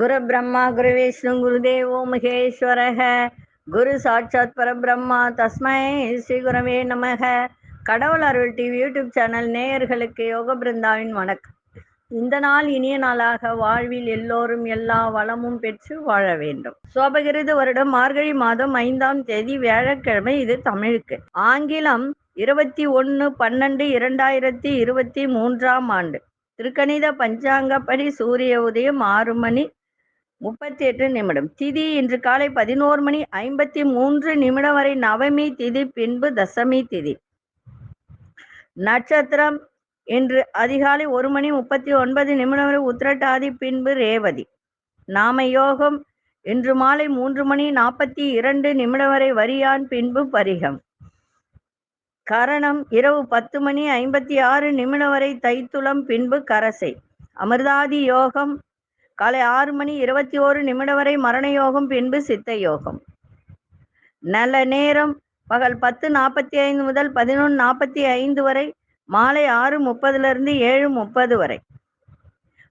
குரு பிரம்மா குரு விஷ்ணு குருதேவோ மகேஸ்வரக. குரு சாட்சாத் பரபிரம்மா தஸ்மை ஸ்ரீ குரவே நமக. கடவுள் அருள் டிவி யூடியூப் சேனல் நேயர்களுக்கு யோக பிருந்தாவின் வணக்கம். இந்த நாள் இனிய நாளாக வாழ்வில் எல்லோரும் எல்லா வளமும் பெற்று வாழ வேண்டும். சோபகிருது வருடம் மார்கழி மாதம் ஐந்தாம் தேதி வியாழக்கிழமை இது தமிழுக்கு. ஆங்கிலம் இருபத்தி ஒன்று பன்னெண்டு இரண்டாயிரத்தி இருபத்தி மூன்றாம் ஆண்டு. திருக்கணித பஞ்சாங்கப்படி சூரிய உதயம் ஆறு மணி முப்பத்தி எட்டு நிமிடம். திதி இன்று காலை பதினோரு மணி ஐம்பத்தி மூன்று நிமிடம் வரை நவமி திதி பின்பு தசமி திதி. நட்சத்திரம் இன்று அதிகாலை ஒரு மணி முப்பத்தி ஒன்பது நிமிடம் வரை உத்திரட்டாதி பின்பு ரேவதி. நாம யோகம் இன்று மாலை மூன்று மணி நாற்பத்தி இரண்டு நிமிடம் வரை வரியான் பின்பு பரிகம். கரணம் இரவு பத்து மணி ஐம்பத்தி ஆறு நிமிடம் வரை தைத்துளம் பின்பு கரசை. அமிர்தாதி யோகம் காலை ஆறு மணி இருபத்தி ஓரு நிமிடம் வரை மரண யோகம் பின்பு சித்த யோகம் நல்ல நேரம் பகல் பத்து நாற்பத்தி ஐந்து முதல் பதினொன்று நாற்பத்தி ஐந்து வரை மாலை ஆறு முப்பதுலேருந்து ஏழு முப்பது வரை.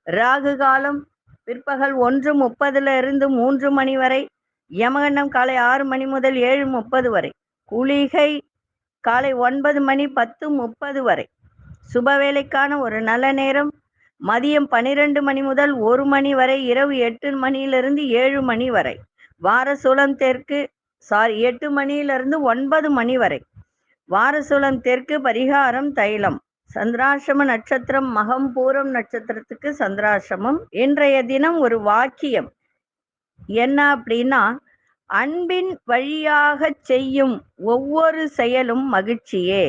ராகு காலம் பிற்பகல் ஒன்று முப்பதுல இருந்து மூன்று மணி வரை யமகண்டம் காலை ஆறு மணி முதல் ஏழு முப்பது வரை. குளிகை காலை ஒன்பது மணி பத்து முப்பது வரை. சுப வேலைக்கான ஒரு நல்ல நேரம் மதியம் பனிரெண்டு மணி முதல் ஒரு மணி வரை இரவு எட்டு மணியிலிருந்து ஏழு மணி வரை. வாரசூலம் தெற்கு சாரி எட்டு மணியிலிருந்து ஒன்பது மணி வரை. வாரசூலம் தெற்கு பரிகாரம் தைலம். சந்திராசிரம நட்சத்திரம் மகம் பூரம் நட்சத்திரத்துக்கு சந்திராசிரமம் இன்றைய தினம் ஒரு வாக்கியம். என்ன அப்படின்னா அன்பின் வழியாக செய்யும் ஒவ்வொரு செயலும் மகிழ்ச்சியே.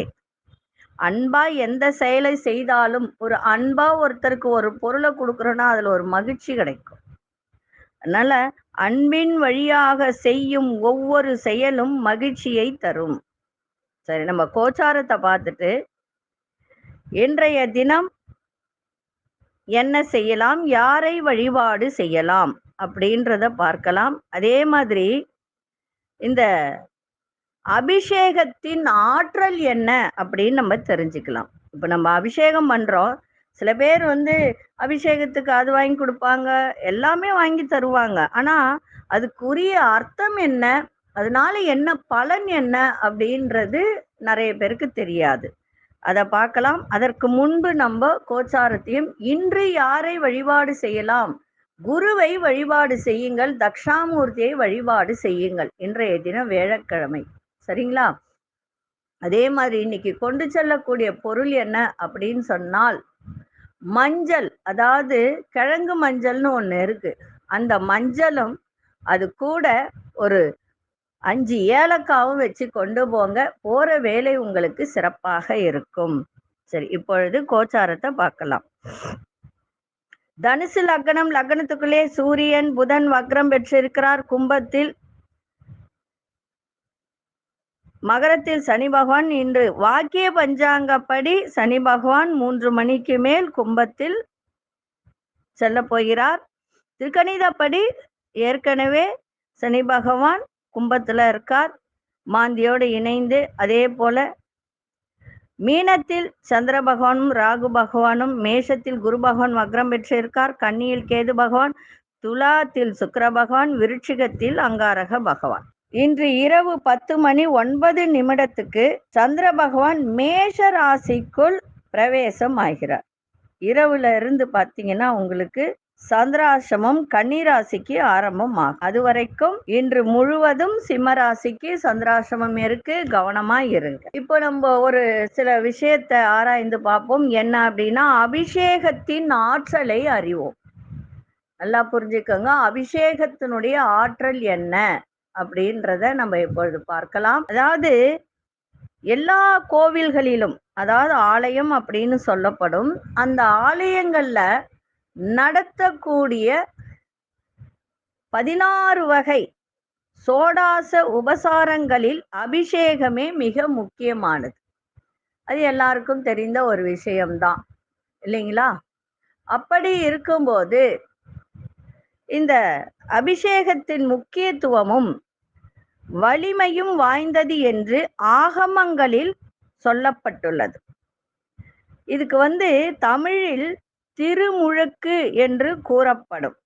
அன்பா எந்த செயலை செய்தாலும் ஒரு அன்பா ஒருத்தருக்கு ஒரு பொருளை கொடுக்குறோன்னா அதுல ஒரு மகிழ்ச்சி கிடைக்கும். அதனால அன்பின் வழியாக செய்யும் ஒவ்வொரு செயலும் மகிழ்ச்சியை தரும். சரி நம்ம கோச்சாரத்தை பார்த்துட்டு இன்றைய தினம் என்ன செய்யலாம் யாரை வழிபாடு செய்யலாம் அப்படின்றத பார்க்கலாம். அதே மாதிரி இந்த அபிஷேகத்தின் ஆற்றல் என்ன அப்படின்னு நம்ம தெரிஞ்சுக்கலாம். இப்போ நம்ம அபிஷேகம் பண்ணுறோம் சில பேர் வந்து அபிஷேகத்துக்கு அது வாங்கி கொடுப்பாங்க எல்லாமே வாங்கி தருவாங்க. ஆனால் அதுக்குரிய அர்த்தம் என்ன? அதனால என்ன பலன் என்ன அப்படின்றது நிறைய பேருக்கு தெரியாது. அதை பார்க்கலாம். அதற்கு முன்பு நம்ம கோச்சாரத்தையும் இன்று யாரை வழிபாடு செய்யலாம்? குருவை வழிபாடு செய்யுங்கள் தக்ஷாமூர்த்தியை வழிபாடு செய்யுங்கள் இன்றைய தினம் வேழக்கிழமை சரிங்களா? அதே மாதிரி இன்னைக்கு கொண்டு செல்லக்கூடிய பொருள் என்ன அப்படின்னு சொன்னால் மஞ்சள். அதாவது கிழங்கு மஞ்சள்னு ஒன்று இருக்கு. அந்த மஞ்சளும் அது கூட ஒரு அஞ்சு ஏலக்காவும் வச்சு கொண்டு போங்க. போற வேலை உங்களுக்கு சிறப்பாக இருக்கும். சரி இப்பொழுது கோச்சாரத்தை பார்க்கலாம். தனுசு லக்னம் லக்னத்துக்குள்ளே சூரியன் புதன் வக்ரம் பெற்றிருக்கிறார் கும்பத்தில். மகரத்தில் சனி பகவான் இன்று வாக்கிய பஞ்சாங்கப்படி சனி பகவான் மூன்று மணிக்கு மேல் கும்பத்தில் செல்ல போகிறார். திருக்கணிதப்படி ஏற்கனவே சனி பகவான் கும்பத்துல இருக்கார். மாந்தியோடு இணைந்து அதே போல மீனத்தில் சந்திர பகவானும் ராகு பகவானும் மேஷத்தில் குரு பகவான் வக்ரம் பெற்றிருக்கார். கன்னியில் கேது பகவான் துலாத்தில் சுக்கர பகவான் விருட்சிகத்தில் அங்காரக பகவான். இன்று இரவு பத்து மணி ஒன்பது நிமிடத்துக்கு சந்திர பகவான் மேஷ ராசிக்குள் பிரவேசம் ஆகிறார். இரவுல இருந்து பார்த்தீங்கன்னா உங்களுக்கு சந்திராசிரமம் கன்னிராசிக்கு ஆரம்பம் ஆகும். அது வரைக்கும் இன்று முழுவதும் சிம்மராசிக்கு சந்திராசிரமம் இருக்கு கவனமா இருங்க. இப்போ நம்ம ஒரு சில விஷயத்தை ஆராய்ந்து பார்ப்போம். என்ன அப்படின்னா அபிஷேகத்தின் ஆற்றலை அறிவோம். நல்லா புரிஞ்சுக்கோங்க. அபிஷேகத்தினுடைய ஆற்றல் என்ன? அப்படின்றத நம்ம இப்பொழுது பார்க்கலாம். அதாவது எல்லா கோவில்களிலும் அதாவது ஆலயம் அப்படின்னு சொல்லப்படும் அந்த ஆலயங்கள்ல நடத்தக்கூடிய பதினாறு வகை சோடாச உபசாரங்களில் அபிஷேகமே மிக முக்கியமானது. அது எல்லாருக்கும் தெரிந்த ஒரு விஷயம்தான். இல்லைங்களா? அப்படி இருக்கும்போது இந்த அபிஷேகத்தின் முக்கியத்துவமும் வலிமையும் வாய்ந்தது என்று ஆகமங்களில் சொல்லப்பட்டுள்ளது. இதுக்கு வந்து தமிழில் திருமுழுக்கு என்று கூறப்படும்.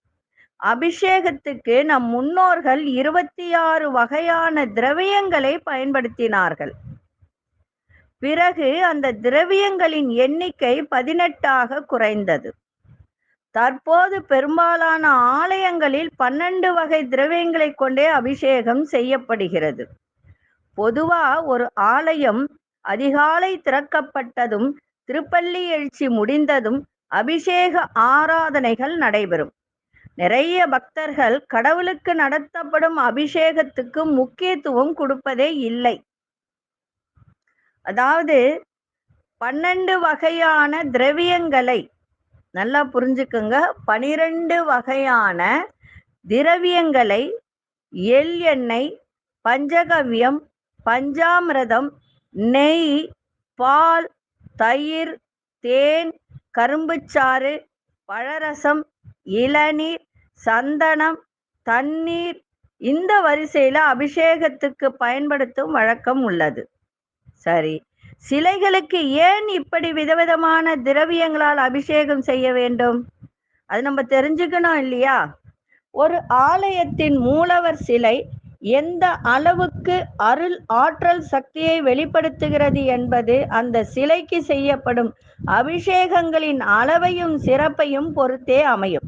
அபிஷேகத்துக்கு நம் முன்னோர்கள் இருபத்தி ஆறு வகையான திரவியங்களை பயன்படுத்தினார்கள். பிறகு அந்த திரவியங்களின் எண்ணிக்கை பதினெட்டாக குறைந்தது. தற்போது பெரும்பாலான ஆலயங்களில் பன்னெண்டு வகை திரவியங்களை கொண்டே அபிஷேகம் செய்யப்படுகிறது. பொதுவா ஒரு ஆலயம் அதிகாலை திறக்கப்பட்டதும் திருப்பள்ளி எழுச்சி முடிந்ததும் அபிஷேக ஆராதனைகள் நடைபெறும். நிறைய பக்தர்கள் கடவுளுக்கு நடத்தப்படும் அபிஷேகத்துக்கு முக்கியத்துவம் கொடுப்பதே இல்லை. அதாவது பன்னெண்டு வகையான திரவியங்களை நல்லா புரிஞ்சுக்குங்க. பனிரெண்டு வகையான திரவியங்களை எள் எண்ணெய் பஞ்சகவ்யம் பஞ்சாமிரதம் நெய் பால் தயிர் தேன் கரும்புச்சாறு பழரசம் இளநீர் சந்தனம் தண்ணீர் இந்த வரிசையில் அபிஷேகத்துக்கு பயன்படுத்தும் வழக்கம் உள்ளது. சரி. சிலைகளுக்கு ஏன் இப்படி விதவிதமான திரவியங்களால் அபிஷேகம் செய்ய வேண்டும்? அது நம்ம தெரிஞ்சுக்கணும் இல்லையா? ஒரு ஆலயத்தின் மூலவர் சிலை எந்த அளவுக்கு அருள் ஆற்றல் சக்தியை வெளிப்படுத்துகிறது என்பது அந்த சிலைக்கு செய்யப்படும் அபிஷேகங்களின் அளவையும் சிறப்பையும் பொறுத்தே அமையும்.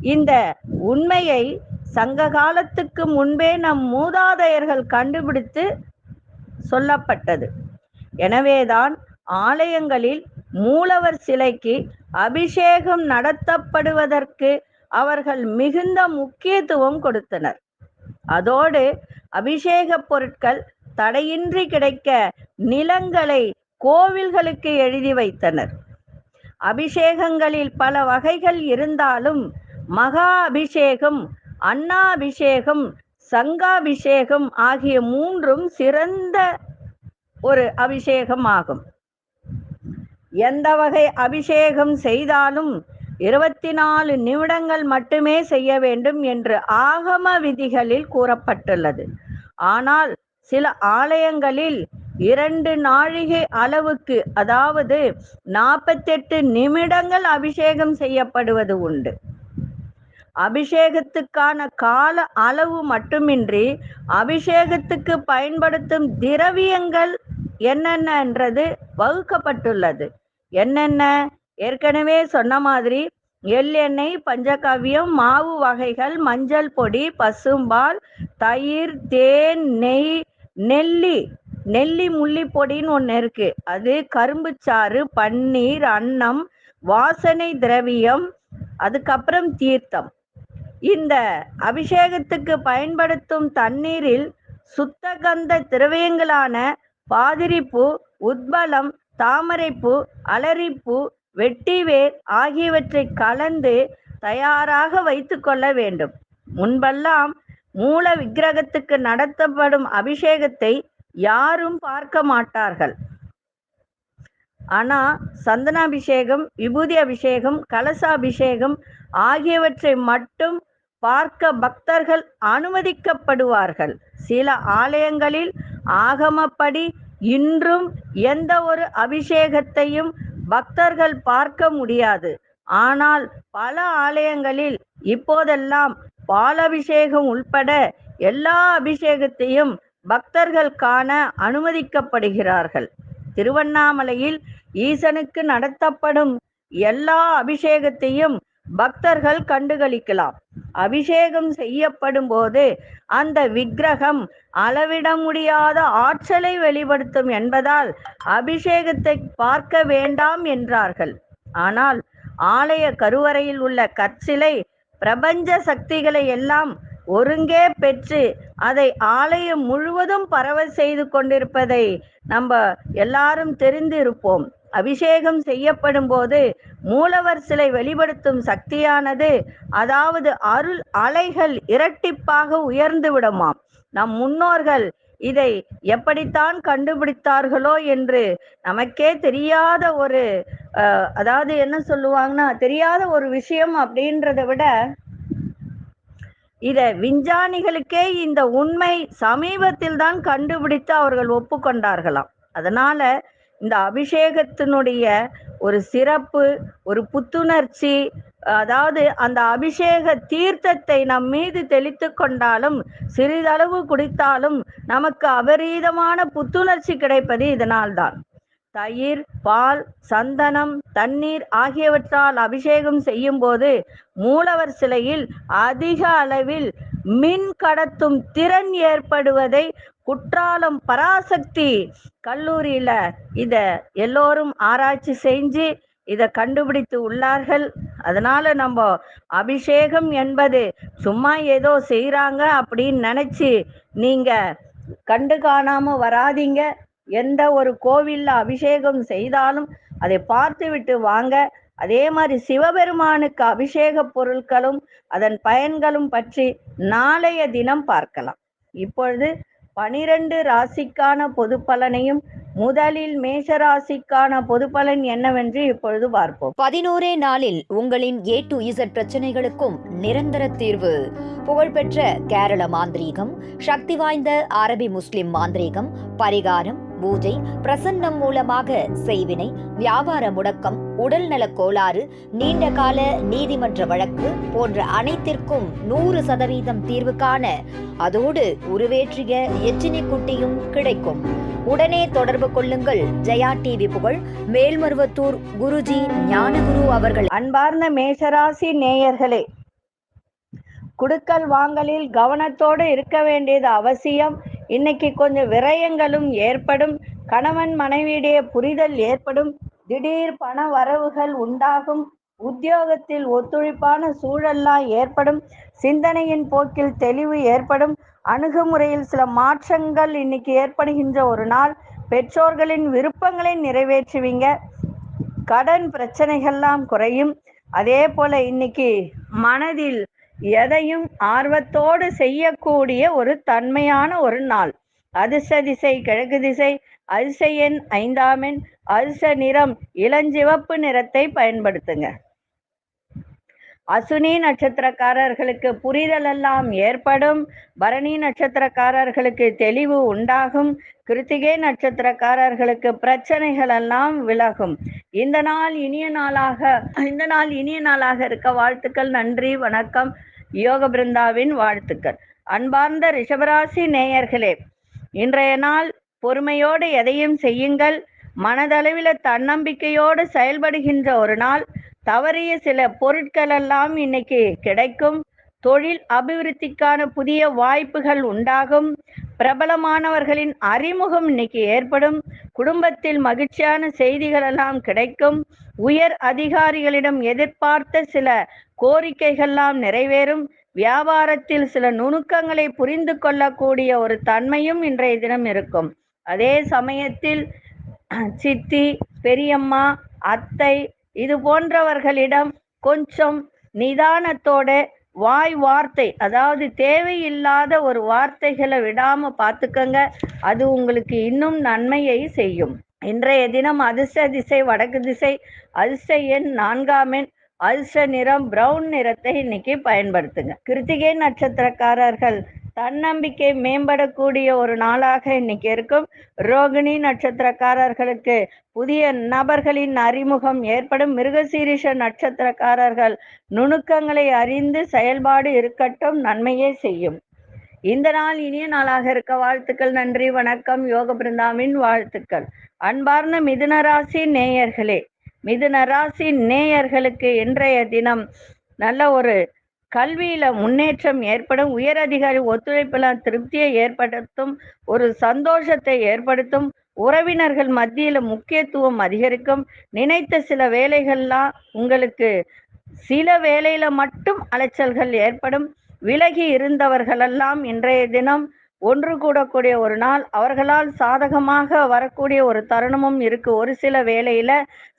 இந்த உண்மையை சங்க காலத்துக்கு முன்பே நம் மூதாதையர்கள் கண்டுபிடித்து சொல்லப்பட்டது. எனவேதான் ஆலயங்களில் மூலவர் சிலைக்கு அபிஷேகம் நடத்தப்படுவதற்கு அவர்கள் மிகுந்த முக்கியத்துவம் கொடுத்தனர். அதோடு அபிஷேக பொருட்கள் தடையின்றி கிடைக்க நிலங்களை கோவில்களுக்கு எழுதி வைத்தனர். அபிஷேகங்களில் பல வகைகள் இருந்தாலும் மகா அபிஷேகம் அன்னாபிஷேகம் சங்காபிஷேகம் ஆகிய மூன்றும் சிறந்த ஒரு அபிஷேகம் ஆகும் எந்த வகை அபிஷேகம் செய்தாலும் இருபத்தி நாலு நிமிடங்கள் மட்டுமே செய்ய வேண்டும் என்று ஆகம விதிகளில் கூறப்பட்டுள்ளது. ஆனால் சில ஆலயங்களில் இரண்டு நாழிகை அளவுக்கு அதாவது நாற்பத்தெட்டு நிமிடங்கள் அபிஷேகம் செய்யப்படுவது உண்டு. அபிஷேகத்துக்கான கால அளவு மட்டுமின்றி அபிஷேகத்துக்கு பயன்படுத்தும் திரவியங்கள் என்னென்னன்றது வகுக்கப்பட்டுள்ளது. என்னென்ன? ஏற்கனவே சொன்ன மாதிரி எள்ளெண்ணெய் பஞ்சகவ்யம் மாவு வகைகள் மஞ்சள் பொடி பசும்பால் தயிர் தேன் நெய் நெல்லி. நெல்லி முள்ளி பொடின்னு ஒன்று இருக்கு. அது கரும்புச்சாறு பன்னீர் அன்னம் வாசனை திரவியம் அதுக்கப்புறம் தீர்த்தம். இந்த அபிஷேகத்துக்கு பயன்படுத்தும் தண்ணீரில் சுத்தகந்த திரவியங்களான பாதிரிப்பூ உத்பலம் தாமரைப்பூ அலரிப்பூ வெட்டிவேர் ஆகியவற்றை கலந்து தயாராக வைத்து கொள்ள வேண்டும். முன்பெல்லாம் மூல விக்கிரகத்துக்கு நடத்தப்படும் அபிஷேகத்தை யாரும் பார்க்க மாட்டார்கள். ஆனா சந்தனாபிஷேகம் விபூதி அபிஷேகம் கலசாபிஷேகம் ஆகியவற்றை மட்டும் பார்க்க பக்தர்கள் அனுமதிக்கப்படுவார்கள். சில ஆலயங்களில் ஆகமப்படி இன்றும் எந்த ஒரு அபிஷேகத்தையும் பக்தர்கள் பார்க்க முடியாது. ஆனால் பல ஆலயங்களில் இப்போதெல்லாம் பாலபிஷேகம் உள்பட எல்லா அபிஷேகத்தையும் பக்தர்கள் காண அனுமதிக்கப்படுகிறார்கள். திருவண்ணாமலையில் ஈசனுக்கு நடத்தப்படும் எல்லா அபிஷேகத்தையும் பக்தர்கள் கண்டுகளிக்கலாம். அபிஷேகம் செய்யப்படும் போது அந்த விக்கிரகம் அளவிட முடியாத ஆற்றலை வெளிப்படுத்தும் என்பதால் அபிஷேகத்தை பார்க்க வேண்டாம் என்றார்கள். ஆனால் ஆலய கருவறையில் உள்ள கற்சிலை பிரபஞ்ச சக்திகளை எல்லாம் ஒருங்கே பெற்று அதை ஆலயம் முழுவதும் பரவ செய்து கொண்டிருப்பதை நம்ம எல்லாரும் தெரிந்திருப்போம். அபிஷேகம் செய்யப்படும் போது மூலவர் சிலை வெளிப்படுத்தும் சக்தியானது அதாவது அருள் அலைகள் இரட்டிப்பாக உயர்ந்து விடுமாம். நம் முன்னோர்கள் இதை எப்படித்தான் கண்டுபிடித்தார்களோ என்று நமக்கே தெரியாத ஒரு அஹ், அதாவது என்ன சொல்லுவாங்கன்னா தெரியாத ஒரு விஷயம் அப்படின்றத விட இத விஞ்ஞானிகளுக்கே இந்த உண்மை சமீபத்தில் தான் கண்டுபிடித்து அவர்கள் ஒப்புக்கொண்டார்களாம். அதனால இந்த அபிஷேகத்தினுடைய ஒரு சிறப்பு ஒரு புத்துணர்ச்சி அதாவது அந்த அபிஷேக தீர்த்தத்தை நம் மீது தெளித்து கொண்டாலும் சிறிதளவு குடித்தாலும் நமக்கு அபரீதமான புத்துணர்ச்சி கிடைப்பது இதனால்தான். தயிர் பால் சந்தனம் தண்ணீர் ஆகியவற்றால் அபிஷேகம் செய்யும் போது மூலவர் சிலையில் அதிக அளவில் மின் கடத்தும் திறன் ஏற்படுவதை குற்றாலம் பராசக்தி கல்லூரியில இத எல்லோரும் ஆராய்ச்சி செஞ்சு இதை கண்டுபிடித்து உள்ளார்கள். அதனால நம்ம அபிஷேகம் என்பது சும்மா ஏதோ செய்கிறாங்க அப்படின்னு நினச்சி நீங்க கண்டு காணாம வராதீங்க. எந்த ஒரு கோவில்ல அபிஷேகம் செய்தாலும் அதை பார்த்து விட்டு வாங்க. அதே மாதிரி சிவபெருமானுக்கு அபிஷேக பொருட்களும் அதன் பயன்களும் பற்றி நாளைய தினம் பார்க்கலாம். இப்பொழுது பனிரெண்டு ராசிக்கான பொது பலனையும் முதலில் மேஷ ராசிக்கான பொது பலன் என்னவென்று இப்பொழுது பார்ப்போம். பதினோரே நாளில் உங்களின் ஏ டு இசட் பிரச்சனைகளுக்கும் நிரந்தர தீர்வு. புகழ்பெற்ற கேரள மாந்திரீகம் சக்தி வாய்ந்த அரபி முஸ்லிம் மாந்திரீகம் பரிகாரம் பூஜை பிரசன்னம் மூலமாக செய்வினை வியாபார முடக்கம் உடல்நலக் கோளாறு நீண்ட கால நீதிமன்ற வழக்கு போன்ற அனைத்திற்கும் நூறு சதவீதம் தீர்வு காண அதோடு உருவேற்றிய எச்சினி குட்டியும் கிடைக்கும். உடனே தொடர்பு கொள்ளுங்கள். ஜெயா டிவி புகழ் மேல்மருவத்தூர் குருஜி ஞானகுரு அவர்கள். அன்பார்ந்த மேஷராசி நேயர்களே குடுக்கல் வாங்கலில் கவனத்தோடு இருக்க வேண்டியது அவசியம். இன்னைக்கு கொஞ்சம் விரயங்களும் ஏற்படும். கணவன் மனைவியுடைய புரிதல் ஏற்படும். திடீர் பண வரவுகள் உண்டாகும். உத்தியோகத்தில் ஒத்துழைப்பான சூழல்லாம் ஏற்படும். சிந்தனையின் போக்கில் தெளிவு ஏற்படும். அணுகுமுறையில் சில மாற்றங்கள் இன்னைக்கு ஏற்படுகின்ற ஒரு நாள். பெற்றோர்களின் விருப்பங்களை நிறைவேற்றுவீங்க. கடன் பிரச்சனைகள்லாம் குறையும். அதே போல இன்னைக்கு மனதில் எதையும் ஆர்வத்தோடு செய்யக்கூடிய ஒரு தன்மையான ஒரு நாள். அதிர்ஷ திசை கிழக்கு திசை அதிர்ஷ்ட எண் ஐந்தாம் எண் நிறம் இளஞ்சிவப்பு நிறத்தை பயன்படுத்துங்க. அசுனி நட்சத்திரக்காரர்களுக்கு புரிதல் எல்லாம் ஏற்படும். பரணி நட்சத்திரக்காரர்களுக்கு தெளிவு உண்டாகும். கிருத்திகை நட்சத்திரக்காரர்களுக்கு பிரச்சனைகள் எல்லாம் விலகும். இந்த நாள் இனிய நாளாக இந்த நாள் இனிய நாளாக இருக்க வாழ்த்துக்கள் நன்றி வணக்கம். யோக பிருந்தாவின் வாழ்த்துக்கள். அன்பார்ந்த ரிஷபராசி நேயர்களே இன்றைய நாள் பொறுமையோடு எதையும் செய்யுங்கள். மனதளவில் தன்னம்பிக்கையோடு செயல்படுகின்ற ஒரு நாள். தவறிய சில பொருட்கள் எல்லாம் இன்னைக்கு கிடைக்கும். தொழில் அபிவிருத்திக்கான புதிய வாய்ப்புகள் உண்டாகும். பிரபலமானவர்களின் அறிமுகம் இன்னைக்கு ஏற்படும். குடும்பத்தில் மகிழ்ச்சியான செய்திகள் எல்லாம் கிடைக்கும். உயர் அதிகாரிகளிடம் எதிர்பார்த்த சில கோரிக்கைகள்லாம் நிறைவேறும். வியாபாரத்தில் சில நுணுக்கங்களை புரிந்து கொள்ளக்கூடிய ஒரு தன்மையும் இன்றைய தினம் இருக்கும். அதே சமயத்தில் சித்தி பெரியம்மா அத்தை இது போன்றவர்களிடம் கொஞ்சம் நிதானத்தோட வாய் வார்த்தை அதாவது தேவையில்லாத ஒரு வார்த்தைகளை விடாம பார்த்துக்கங்க. அது உங்களுக்கு இன்னும் நன்மையை செய்யும். இன்றைய தினம் அதிர்ஷ்ட திசை வடக்கு திசை அதிர்ஷ்ட எண் நான்காம் எண் அதிர்ஷ்ட நிறம் பிரவுன் நிறத்தை இன்னைக்கு பயன்படுத்துங்க. கிருத்திகை நட்சத்திரக்காரர்கள் தன்னம்பிக்கை மேம்படக்கூடிய ஒரு நாளாக இன்னைக்கு இருக்கும். ரோகிணி நட்சத்திரக்காரர்களுக்கு புதிய நபர்களின் அறிமுகம் ஏற்படும். மிருகசீரிஷ நட்சத்திரக்காரர்கள் நுணுக்கங்களை அறிந்து செயல்பாடு இருக்கட்டும் நன்மையே செய்யும். இந்த நாள் இனிய நாளாக இருக்க வாழ்த்துக்கள் நன்றி வணக்கம். யோக பிருந்தாவின் வாழ்த்துக்கள். அன்பார்ந்த மிதுனராசி நேயர்களே மிதுனராசி நேயர்களுக்கு இன்றைய தினம் நல்ல ஒரு கல்வியில முன்னேற்றம் ஏற்படும் உயர் அதிகாரி ஒத்துழைப்புல திருப்தியை ஏற்படுத்தும் ஒரு சந்தோஷத்தை ஏற்படுத்தும் உறவினர்கள் மத்தியில முக்கியத்துவம் அதிகரிக்கும். நினைத்த சில வேலைகள்லாம் உங்களுக்கு சில வேலையில மட்டும் அலைச்சல்கள் ஏற்படும். விலகி இருந்தவர்களெல்லாம் இன்றைய தினம் ஒன்று கூடக்கூடிய ஒரு நாள் அவர்களால் சாதகமாக வரக்கூடிய ஒரு தருணமும் இருக்கு. ஒரு சில வேளையில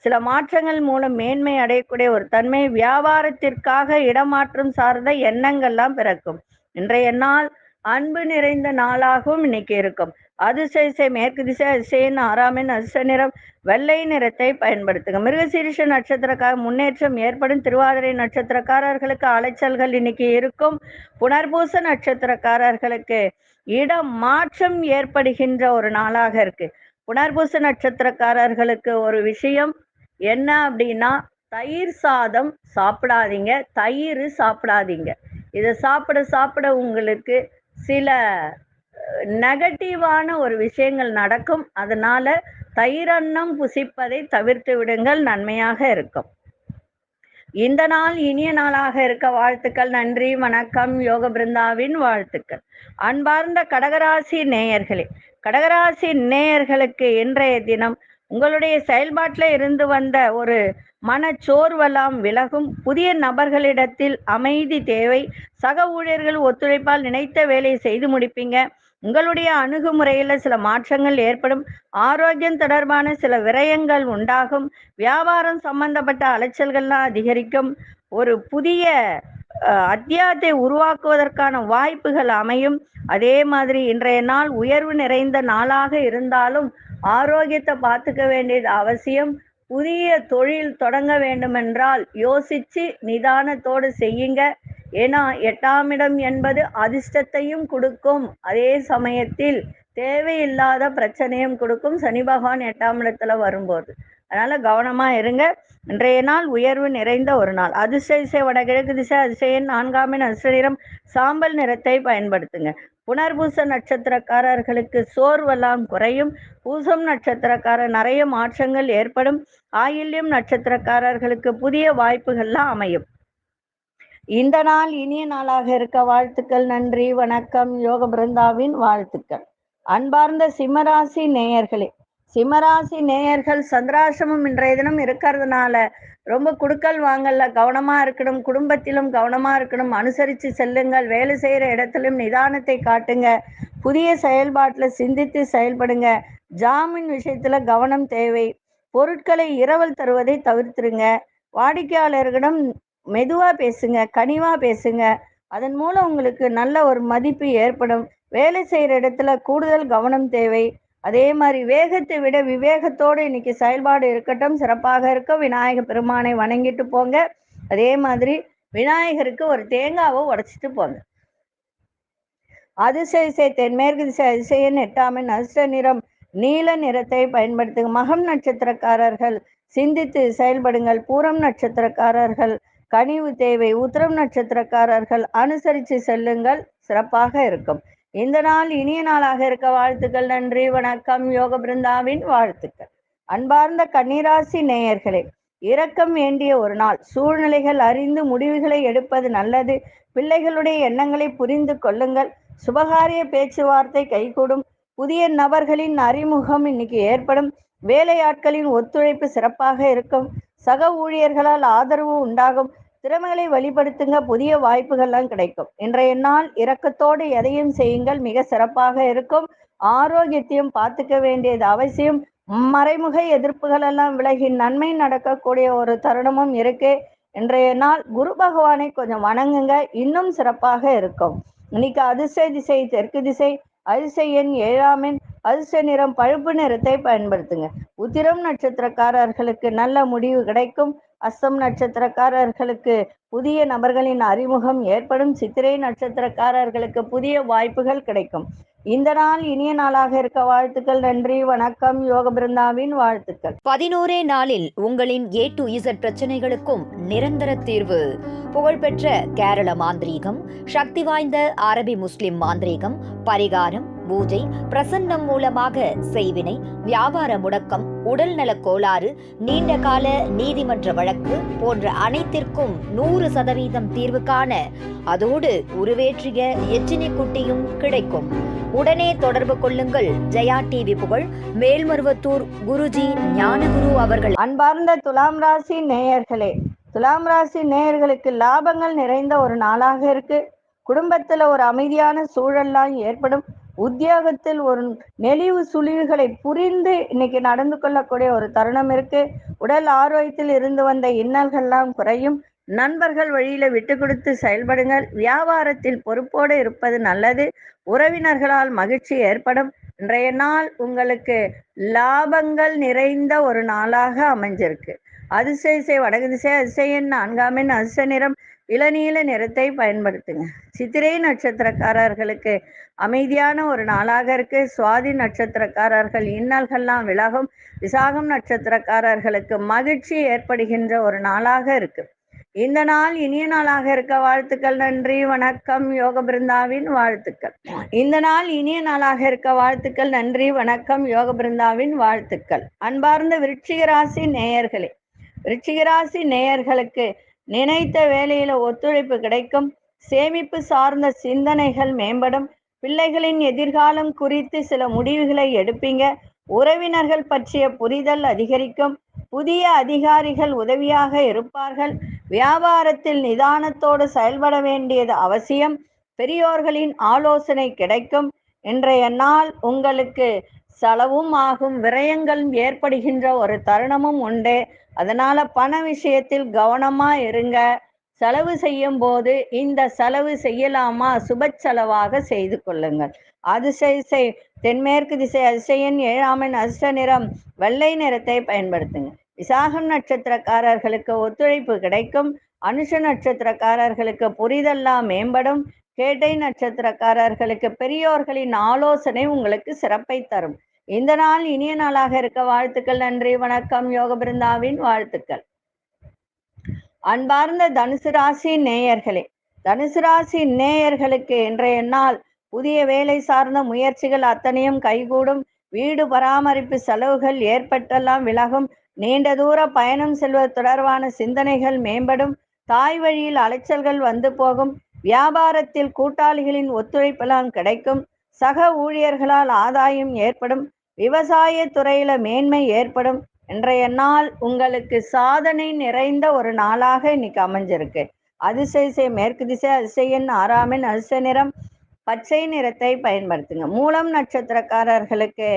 சில மாற்றங்கள் மூலம் மேன்மை அடையக்கூடிய ஒரு தன்மை வியாபாரத்திற்காக இடமாற்றம் சார்ந்த எண்ணங்கள்லாம் பிறக்கும். இன்றைய நாள் அன்பு நிறைந்த நாளாகவும் இன்னைக்கு இருக்கும். அதிசய திசை மேற்கு திசை அதிசயன் ஆறாமின் அதிச நிறம். வெள்ளை நிறத்தை பயன்படுத்துங்க மிருகசீரிஷ நட்சத்திரக்கார முன்னேற்றம் ஏற்படும் திருவாதிரை நட்சத்திரக்காரர்களுக்கு அலைச்சல்கள் இன்னைக்கு இருக்கும். புனர்பூச நட்சத்திரக்காரர்களுக்கு இடம் மாற்றம் ஏற்படுகின்ற ஒரு நாளாக இருக்கு. புனர்பூச நட்சத்திரக்காரர்களுக்கு ஒரு விஷயம் என்ன அப்படின்னா தயிர் சாதம் சாப்பிடாதீங்க தயிர் சாப்பிடாதீங்க. இதை சாப்பிட சாப்பிட உங்களுக்கு சில நெகட்டிவான ஒரு விஷயங்கள் நடக்கும். அதனால தயிரன்னம் புசிப்பதை தவிர்த்து விடுங்கள். நன்மையாக இருக்கும். இந்த நாள் இனிய நாளாக இருக்க வாழ்த்துக்கள். நன்றி வணக்கம். யோக பிருந்தாவின் வாழ்த்துக்கள். அன்பார்ந்த கடகராசி நேயர்களே கடகராசி நேயர்களுக்கு இன்றைய தினம் உங்களுடைய செயல்பாட்டில் இருந்து வந்த ஒரு மனச்சோர்வெல்லாம் விலகும். புதிய நபர்களிடத்தில் அமைதி தேவை. சக ஊழியர்கள் ஒத்துழைப்பால் நினைத்த வேலையை செய்து முடிப்பீங்க. உங்களுடைய அணுகுமுறையில் சில மாற்றங்கள் ஏற்படும். ஆரோக்கியம் தொடர்பான சில விரயங்கள் உண்டாகும். வியாபாரம் சம்பந்தப்பட்ட அலைச்சல்கள்லாம் அதிகரிக்கும். ஒரு புதிய அத்தியாயத்தை உருவாக்குவதற்கான வாய்ப்புகள் அமையும். அதே மாதிரி இன்றைய நாள் உயர்வு நிறைந்த நாளாக இருந்தாலும் ஆரோக்கியத்தை பார்த்துக்க வேண்டியது அவசியம். புதிய தொழில் தொடங்க வேண்டுமென்றால் யோசிச்சு நிதானத்தோடு செய்யுங்க. ஏன்னா எட்டாம் இடம் என்பது அதிர்ஷ்டத்தையும் கொடுக்கும். அதே சமயத்தில் தேவையில்லாத பிரச்சனையும் கொடுக்கும். சனி பகவான் எட்டாம் இடத்துல வரும்போது. அதனால கவனமா இருங்க. இன்றைய நாள் உயர்வு நிறைந்த ஒரு நாள். அதிர்ஷ்ட திசை வடகிழக்கு திசை அதிசயன் நான்காம் எண் அதிர்ஷ்ட நிறம். சாம்பல் நிறத்தை பயன்படுத்துங்க. புனர்பூச நட்சத்திரக்காரர்களுக்கு சோர்வெல்லாம் குறையும். பூசம் நட்சத்திரக்காரர் நிறைய மாற்றங்கள் ஏற்படும். ஆயில்யம் நட்சத்திரக்காரர்களுக்கு புதிய வாய்ப்புகள்லாம் அமையும். இந்த நாள் இனிய நாளாக இருக்க வாழ்த்துக்கள் நன்றி வணக்கம். யோக பிருந்தாவின் வாழ்த்துக்கள். அன்பார்ந்த சிம்மராசி நேயர்களே சிம்மராசி நேயர்கள் சந்திராசிரமம் இன்றைய தினம் இருக்கிறதுனால ரொம்ப குடுக்கல் வாங்கல்ல. கவனமா இருக்கணும் குடும்பத்திலும் கவனமா இருக்கணும். அனுசரித்து செல்லுங்கள் வேலை செய்யற இடத்திலும் நிதானத்தை காட்டுங்க. புதிய செயல்பாட்டுல சிந்தித்து செயல்படுங்க. ஜாமீன் விஷயத்துல கவனம் தேவை. பொருட்களை இரவல் தருவதை தவிர்த்துருங்க. வாடிக்கையாளர்களிடம் மெதுவாக பேசுங்க கனிவாக பேசுங்க. அதன் மூலம் உங்களுக்கு நல்ல ஒரு மதிப்பு ஏற்படும். வேலை செய்கிற இடத்துல கூடுதல் கவனம் தேவை. அதே மாதிரி வேகத்தை விட விவேகத்தோடு இன்னைக்கு செயல்பாடு இருக்கட்டும். சிறப்பாக இருக்கும் விநாயக பெருமானை வணங்கிட்டு போங்க. அதே மாதிரி விநாயகருக்கு ஒரு தேங்காவை உடைச்சிட்டு போங்க. அதிசய தென்மேற்கு திசை அதிசயன் எட்டாமின் அதிர்ஷ்ட நிறம் நீல நிறத்தை பயன்படுத்துங்க. மகம் நட்சத்திரக்காரர்கள் சிந்தித்து செயல்படுங்கள். பூரம் நட்சத்திரக்காரர்கள் கனிவு தேவை. உத்திரம் நட்சத்திரக்காரர்கள் அனுசரித்து செல்லுங்கள். சிறப்பாக இருக்கும். இந்த நாள் இனிய நாளாக இருக்க வாழ்த்துக்கள் நன்றி வணக்கம். யோக பிருந்தாவின் வாழ்த்துக்கள். அன்பார்ந்த கன்னிராசி நேயர்களே இரக்கம் வேண்டிய ஒரு நாள். சூழ்நிலைகள் அறிந்து முடிவுகளை எடுப்பது நல்லது. பிள்ளைகளுடைய எண்ணங்களை புரிந்து கொள்ளுங்கள். சுபகாரிய பேச்சுவார்த்தை கைகூடும். புதிய நபர்களின் அறிமுகம் இன்னைக்கு ஏற்படும். வேலையாட்களின் ஒத்துழைப்பு சிறப்பாக இருக்கும். சக ஊழியர்களால் ஆதரவு உண்டாகும். திறமைகளை வெளிப்படுத்துங்க புதிய வாய்ப்புகள்லாம் கிடைக்கும். இன்றைய நாள் இரக்கத்தோடு எதையும் செய்யுங்கள் மிக சிறப்பாக இருக்கும். ஆரோக்கியத்தையும் பார்த்துக்க வேண்டியது அவசியம். மறைமுக எதிர்ப்புகள் எல்லாம் விலகி நன்மை நடக்கக்கூடிய ஒரு தருணமும் இருக்கு. இன்றைய நாள் குரு பகவானை கொஞ்சம் வணங்குங்க இன்னும் சிறப்பாக இருக்கும். இன்னைக்கு அதிசய திசை தெற்கு திசை அதிசய எண் ஏழாமின் எண் நிறம் பழுப்பு நிறத்தை பயன்படுத்துங்க. உத்திரம் நட்சத்திரக்காரர்களுக்கு நல்ல முடிவு கிடைக்கும். அஸ்தம் நட்சத்திரக்காரர்களுக்கு புதிய நபர்களின் அறிமுகம் ஏற்படும். சித்திரை நட்சத்திரக்காரர்களுக்கு புதிய வாய்ப்புகள் கிடைக்கும். இந்த நாள் இனிய நாளாக இருக்க வாழ்த்துக்கள் நன்றி வணக்கம். யோக பிருந்தாவின் வாழ்த்துக்கள். பதினோரே நாளில் உங்களின் ஏ டு இசட் பிரச்சனைகளுக்கும் நிரந்தர தீர்வு. புகழ்பெற்ற கேரள மாந்திரீகம் சக்தி வாய்ந்த அரபி முஸ்லிம் மாந்திரீகம் பரிகாரம் பூஜை பிரசன்னம் மூலமாக செய்வினை வியாபார முடக்கம் உடல்நலக் கோளாறு நீண்ட கால நீதிமன்ற வழக்கு போன்ற அனைத்திற்கும் நூறு சதவீதம் தீர்வு காண அதோடு உருவேற்றிய எச்சினி குட்டியும் கிடைக்கும். உடனே தொடர்பு கொள்ளுங்கள். ஜெயா டிவி புகழ் மேல்மருவத்தூர் குருஜி ஞானகுரு அவர்கள். அன்பார்ந்த துலாம் ராசி நேயர்களே துலாம் ராசி நேயர்களுக்கு லாபங்கள் நிறைந்த ஒரு நாளாக இருக்கு. குடும்பத்துல ஒரு அமைதியான சூழல்லாம் ஏற்படும். உத்தியோகத்தில் ஒரு நெளிவு சுழிவுகளை புரிந்து இன்னைக்கு நடந்து கொள்ளக்கூடிய ஒரு தருணம் இருக்கு. உடல் ஆரோக்கியத்தில் இருந்து வந்த இன்னல்கள்லாம் குறையும். நண்பர்கள் வழியில விட்டு கொடுத்து செயல்படுங்கள். வியாபாரத்தில் பொறுப்போடு இருப்பது நல்லது. உறவினர்களால் மகிழ்ச்சி ஏற்படும். இன்றைய நாள் உங்களுக்கு லாபங்கள் நிறைந்த ஒரு நாளாக அமைஞ்சிருக்கு. அதிசய திசை வடகு திசை அதிசயன் நான்காம் எண் நிறம் இளநீல நிறத்தை பயன்படுத்துங்க. சித்திரை நட்சத்திரக்காரர்களுக்கு அமைதியான ஒரு நாளாக இருக்கு. சுவாதி நட்சத்திரக்காரர்கள் இன்னல்கள்லாம் விலகும். விசாகம் நட்சத்திரக்காரர்களுக்கு மகிழ்ச்சி ஏற்படுகின்ற ஒரு நாளாக இருக்கு. இந்த நாள் இனிய நாளாக இருக்க வாழ்த்துக்கள் நன்றி வணக்கம். யோக பிருந்தாவின் வாழ்த்துக்கள். இந்த நாள் இனிய நாளாக இருக்க வாழ்த்துக்கள் நன்றி வணக்கம். யோக பிருந்தாவின் வாழ்த்துக்கள். அன்பார்ந்த விருச்சிகராசி நேயர்களே விருச்சிகராசி நேயர்களுக்கு நினைத்த வேலையில ஒத்துழைப்பு கிடைக்கும். சேமிப்பு சார்ந்த சிந்தனைகள் மேம்படும். பிள்ளைகளின் எதிர்காலம் குறித்து சில முடிவுகளை எடுப்பீங்க. உறவினர்கள் பற்றிய புரிதல் அதிகரிக்கும். புதிய அதிகாரிகள் உதவியாக இருப்பார்கள். வியாபாரத்தில் நிதானத்தோடு செயல்பட வேண்டியது அவசியம். பெரியோர்களின் ஆலோசனை கிடைக்கும். இன்றைய நாள் உங்களுக்கு செலவும் ஆகும் விரயங்களும் ஏற்படுகின்ற ஒரு தருணமும் உண்டு. அதனால பண விஷயத்தில் கவனமா இருங்க. செலவு செய்யும் போது இந்த செலவு செய்யலாமா? சுப செலவாக செய்து கொள்ளுங்கள். அதிசய தென்மேற்கு திசை அதிசயன் ஏழாமின் அஷ்ட நிறம் வெள்ளை நிறத்தை பயன்படுத்துங்க விசாகம் நட்சத்திரக்காரர்களுக்கு ஒத்துழைப்பு கிடைக்கும். அனுஷ நட்சத்திரக்காரர்களுக்கு புரிதெல்லாம் மேம்படும். கேட்டை நட்சத்திரக்காரர்களுக்கு பெரியோர்களின் ஆலோசனை உங்களுக்கு சிறப்பை தரும். இந்த நாள் இனிய நாளாக இருக்க வாழ்த்துக்கள் நன்றி வணக்கம். யோக பிருந்தாவின் வாழ்த்துக்கள். அன்பார்ந்த தனுசு ராசி நேயர்களே தனுசு ராசி நேயர்களுக்கு இன்றைய நாள் புதிய வேலை சார்ந்த முயற்சிகள் அத்தனையும் கைகூடும். வீடு பராமரிப்பு செலவுகள் ஏற்பட்டெல்லாம் விலகும். நீண்ட தூர பயணம் செல்வது தொடர்பான சிந்தனைகள் மேம்படும். தாய் வழியில் அலைச்சல்கள் வந்து போகும். வியாபாரத்தில் கூட்டாளிகளின் ஒத்துழைப்பெல்லாம் கிடைக்கும். சக ஊழியர்களால் ஆதாயம் ஏற்படும் விவசாய துறையில மேன்மை ஏற்படும் இன்றைய நாள் உங்களுக்கு சாதனை நிறைந்த ஒரு நாளாக இன்னைக்கு அமைஞ்சிருக்கு. அதிசய மேற்கு திசை அதிசயன் ஆறாமின் அதிசய நிறம் பச்சை நிறத்தை பயன்படுத்துங்க. மூலம் நட்சத்திரக்காரர்களுக்கு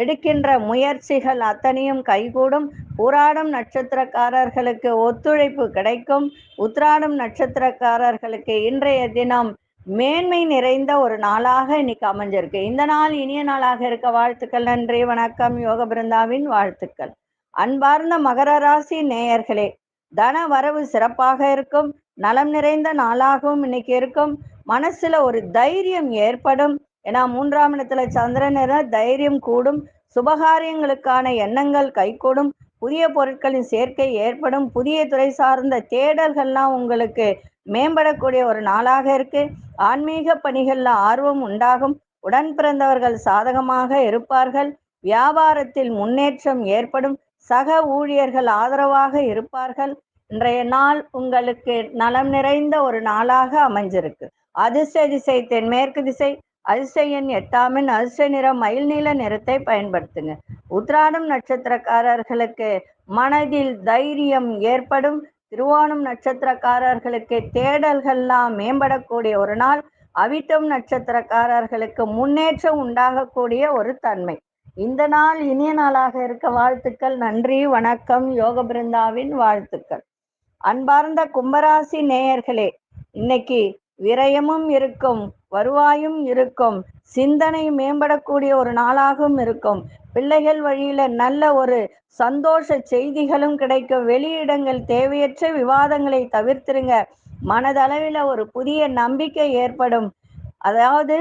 எடுக்கின்ற முயற்சிகள் அத்தனையும் கைகூடும். பூராடம் நட்சத்திரக்காரர்களுக்கு ஒத்துழைப்பு கிடைக்கும். உத்ராடம் நட்சத்திரக்காரர்களுக்கு இன்றைய தினம் மேன்மை நிறைந்த ஒரு நாளாக இன்னைக்கு அமைஞ்சிருக்கு. இந்த நாள் இனிய நாளாக இருக்க வாழ்த்துக்கள் நன்றி வணக்கம். யோக பிருந்தாவின் வாழ்த்துக்கள். அன்பார்ந்த மகர ராசி நேயர்களே தன வரவு சிறப்பாக இருக்கும் நலம் நிறைந்த நாளாகவும் இன்னைக்கு இருக்கும். மனசுல ஒரு தைரியம் ஏற்படும். ஏன்னா மூன்றாம் இடத்துல சந்திரன் தைரியம் கூடும். சுபகாரியங்களுக்கான எண்ணங்கள் கைகூடும். புதிய பொருட்களின் சேர்க்கை ஏற்படும். புதிய துறை சார்ந்த தேடல்கள்லாம் உங்களுக்கு மேம்படக்கூடிய ஒரு நாளாக இருக்கு. ஆன்மீக பணிகளில் ஆர்வம் உண்டாகும். உடன் பிறந்தவர்கள் சாதகமாக இருப்பார்கள். வியாபாரத்தில் முன்னேற்றம் ஏற்படும். சக ஊழியர்கள் ஆதரவாக இருப்பார்கள். இன்றைய நாள் உங்களுக்கு நலம் நிறைந்த ஒரு நாளாக அமைஞ்சிருக்கு. அதிர்ஷ்ட திசை தென்மேற்கு திசை அதிசயன் எட்டாமின் அதிசய நிறம் மயில் நீல நிறத்தை பயன்படுத்துங்க. உத்ராடம் நட்சத்திரக்காரர்களுக்கு மனதில் தைரியம் ஏற்படும். திருவோணம் நட்சத்திரக்காரர்களுக்கு தேடல்கள்லாம் மேம்படக்கூடிய ஒரு நாள். அவிட்டம் நட்சத்திரக்காரர்களுக்கு முன்னேற்றம் உண்டாகக்கூடிய ஒரு தன்மை. இந்த நாள் இனிய நாளாக இருக்க வாழ்த்துக்கள். நன்றி வணக்கம். யோக பிருந்தாவின் வாழ்த்துக்கள். அன்பார்ந்த கும்பராசி நேயர்களே இன்னைக்கு விரயமும் இருக்கும். வருவாயும் இருக்கும். சிந்தனை மேம்படக்கூடிய ஒரு நாளாகவும் இருக்கும். பிள்ளைகள் வழியில நல்ல ஒரு சந்தோஷ செய்திகளும் கிடைக்கும். வெளியிடங்கள் தேவையற்ற விவாதங்களை தவிர்த்திருங்க. மனதளவில் ஒரு புதிய நம்பிக்கை ஏற்படும். அதாவது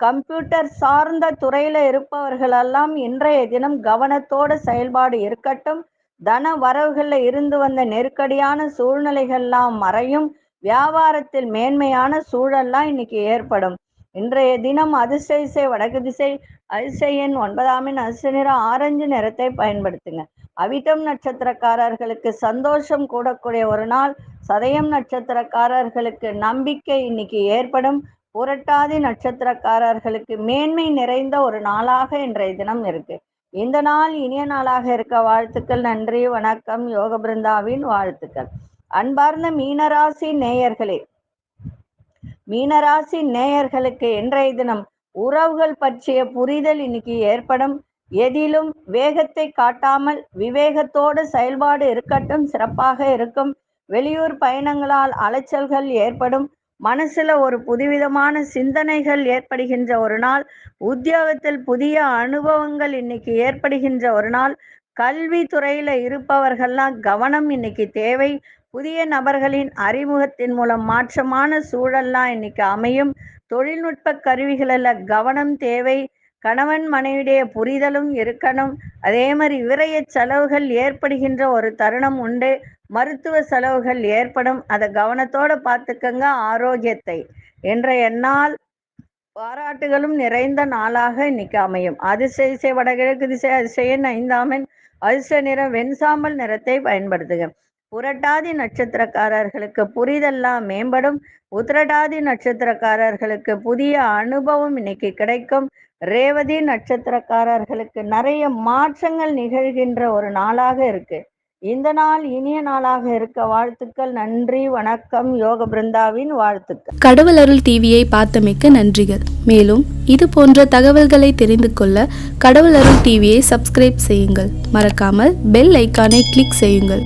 கம்ப்யூட்டர் சார்ந்த துறையில இருப்பவர்களெல்லாம் இன்றைய தினம் கவனத்தோட செயல்பாடு இருக்கட்டும். தன வரவுகளில் இருந்து வந்த நெருக்கடியான சூழ்நிலைகள்லாம் மறையும். வியாபாரத்தில் மேன்மையான சூழல்லாம் இன்னைக்கு ஏற்படும். இன்றைய தினம் அதிசய வடக்கு திசை அதிசயன் ஒன்பதாமின் அதிர்ஷ்ட நிறம் ஆரஞ்சு நிறத்தை பயன்படுத்துங்க. அவிட்டம் நட்சத்திரக்காரர்களுக்கு சந்தோஷம் கூடக்கூடிய ஒரு நாள். சதயம் நட்சத்திரக்காரர்களுக்கு நம்பிக்கை இன்னைக்கு ஏற்படும். புரட்டாதி நட்சத்திரக்காரர்களுக்கு மேன்மை நிறைந்த ஒரு நாளாக இன்றைய தினம் இருக்கு. இந்த நாள் இனிய நாளாக இருக்க வாழ்த்துக்கள் நன்றி வணக்கம் யோக பிருந்தாவின் வாழ்த்துக்கள். அன்பார்ந்த மீனராசி நேயர்களே மீனராசி நேயர்களுக்கு இன்றைய தினம் உறவுகள் பற்றிய புரிதல் இன்னைக்கு ஏற்படும். எதிலும் வேகத்தை காட்டாமல் விவேகத்தோடு செயல்பாடு இருக்கட்டும் சிறப்பாக இருக்கும். வெளியூர் பயணங்களால் அலைச்சல்கள் ஏற்படும். மனசுல ஒரு புதுவிதமான சிந்தனைகள் ஏற்படுகின்ற ஒரு நாள். உத்தியோகத்தில் புதிய அனுபவங்கள் இன்னைக்கு ஏற்படுகின்ற ஒரு நாள். கல்வித்துறையில இருப்பவர்கள்லாம் கவனம் இன்னைக்கு தேவை. புதிய நபர்களின் அறிமுகத்தின் மூலம் மாற்றமான சூழல்லாம் இன்னைக்கு அமையும். தொழில்நுட்ப கருவிகளில் கவனம் தேவை கணவன் மனைவியுடைய புரிதலும் இருக்கணும். அதே மாதிரி விரைய செலவுகள் ஏற்படுகின்ற ஒரு தருணம் உண்டு. மருத்துவ செலவுகள் ஏற்படும். அதை கவனத்தோட பார்த்துக்கங்க ஆரோக்கியத்தை இன்றைய நாள் பாராட்டுகளும் நிறைந்த நாளாக இன்னைக்கு அமையும். அதிசய இசை வடகிழக்கு திசை அதிசயன் ஐந்தாமன் அதிர்ஷ்ட நிறம் வெண்சாம்பல் நிறத்தை பயன்படுத்துக. புரட்டாதி நட்சத்திரக்காரர்களுக்கு புரிதெல்லாம் மேம்படும். உத்திரட்டாதி நட்சத்திரக்காரர்களுக்கு புதிய அனுபவம் இன்னைக்கு கிடைக்கும். ரேவதி நட்சத்திரக்காரர்களுக்கு நிறைய மாற்றங்கள் நிகழ்கின்ற ஒரு நாளாக இருக்கு. இந்த நாள் இனிய நாளாக இருக்க வாழ்த்துக்கள். நன்றி வணக்கம். யோக பிருந்தாவின் வாழ்த்துக்கள். கடவுள் அருள் டிவியை பார்த்தமைக்க நன்றிகள். மேலும் இது போன்ற தகவல்களை தெரிந்து கொள்ள கடவுள் அருள் டிவியை சப்ஸ்கிரைப் செய்யுங்கள். மறக்காமல் பெல் ஐக்கானை கிளிக் செய்யுங்கள்.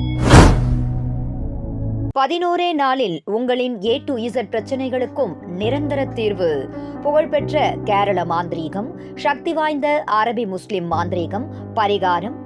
பதினோரே நாளில் உங்களின் ஏ டு இசட் பிரச்சனைகளுக்கும் நிரந்தர தீர்வு. புகழ்பெற்ற கேரள மாந்திரீகம் சக்தி வாய்ந்த அரபி முஸ்லிம் மாந்திரீகம் பரிகாரம்